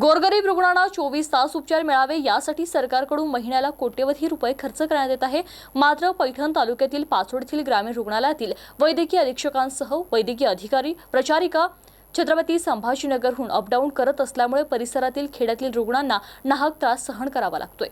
गोरगरीब रुग्णांना चोवीस तास उपचार मिळावे यासाठी सरकारकडून महिन्याला कोट्यवधी रुपये खर्च करण्यात येत आहे. मात्र पैठण तालुक्यातील पाचोडतील ग्रामीण रुग्णालयातील वैद्यकीय अधीक्षकांसह वैद्यकीय अधिकारी प्रचारिका छत्रपती संभाजीनगरहून अपडाऊन करत असल्यामुळे परिसरातील खेड्यातील रुग्णांना नाहक त्रास सहन करावा लागतोय.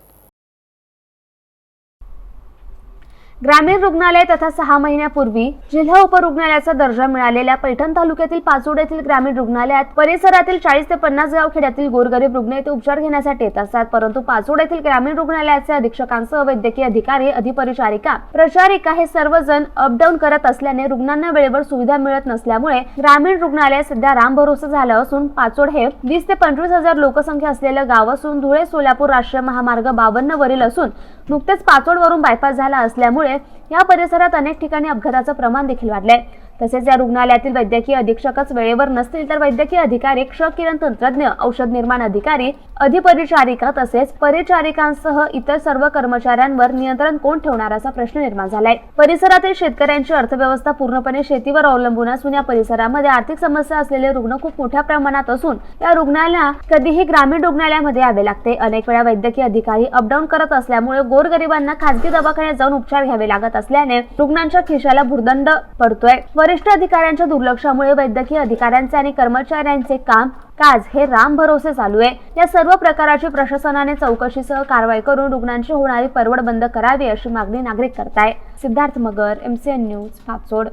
ग्रामीण रुग्णालय तथा सहा महिन्यापूर्वी जिल्हा उपरुग्णालयाचा दर्जा मिळालेल्या पैठण तालुक्यातील पाचोड येथील ग्रामीण रुग्णालयात परिसरातील चाळीस ते पन्नास गाव खेड्यातील गोरगरीब रुग्ण येथे उपचार घेण्यासाठी येत असतात परंतु पाचोड येथील ग्रामीण रुग्णालयाचे अधीक्षकांसह वैद्यकीय अधिकारी अधिपरिचारिका प्रचारिका हे सर्वजण अपडाऊन करत असल्याने रुग्णांना वेळेवर सुविधा मिळत नसल्यामुळे ग्रामीण रुग्णालय सध्या राम भरोसा झालं असून पाचोड हे वीस ते पंचवीस हजार लोकसंख्या असलेलं गाव असून धुळे सोलापूर राष्ट्रीय महामार्ग बावन्न वरील असून नुकतेच पाचोडवरून बायपास झाला असल्यामुळे या परिसरात अनेक ठिकाणी अपघाताचं प्रमाण देखील वाढलंय. तसेच या रुग्णालयातील वैद्यकीय अधीक्षकच वेळेवर नसतील तर वैद्यकीय अधिकारी क्ष किरण तंत्रज्ञ औषध निर्माण अधिकारी अधिपरिचारिका तसेच परिचारिकांसह इतर सर्व कर्मचाऱ्यांवर नियंत्रण कोण ठेवणार असा प्रश्न निर्माण झालाय. परिसरातील शेतकऱ्यांची अर्थव्यवस्था पूर्णपणे शेतीवर अवलंबून असून या परिसरामध्ये आर्थिक समस्या असलेले रुग्ण खूप मोठ्या प्रमाणात असून या रुग्णाला कधीही ग्रामीण रुग्णालयामध्ये यावे लागते. अनेक वेळा वैद्यकीय अधिकारी अपडाऊन करत असल्यामुळे गोरगरिबांना खासगी दवाखान्यात जाऊन उपचार घ्यावे लागत असल्याने रुग्णांच्या खिशाला भुर्दंड पडतोय. वरिष्ठ अधिकाऱ्यांच्या दुर्लक्षामुळे वैद्यकीय अधिकाऱ्यांचे आणि कर्मचाऱ्यांचे काम काज हे राम भरोसे चालू आहे. या सर्व प्रकाराची प्रशासनाने चौकशीसह कारवाई करून रुग्णांची होणारी परवड बंद करावी अशी मागणी नागरिक करताय. Siddharth Magar MCN news Pachod.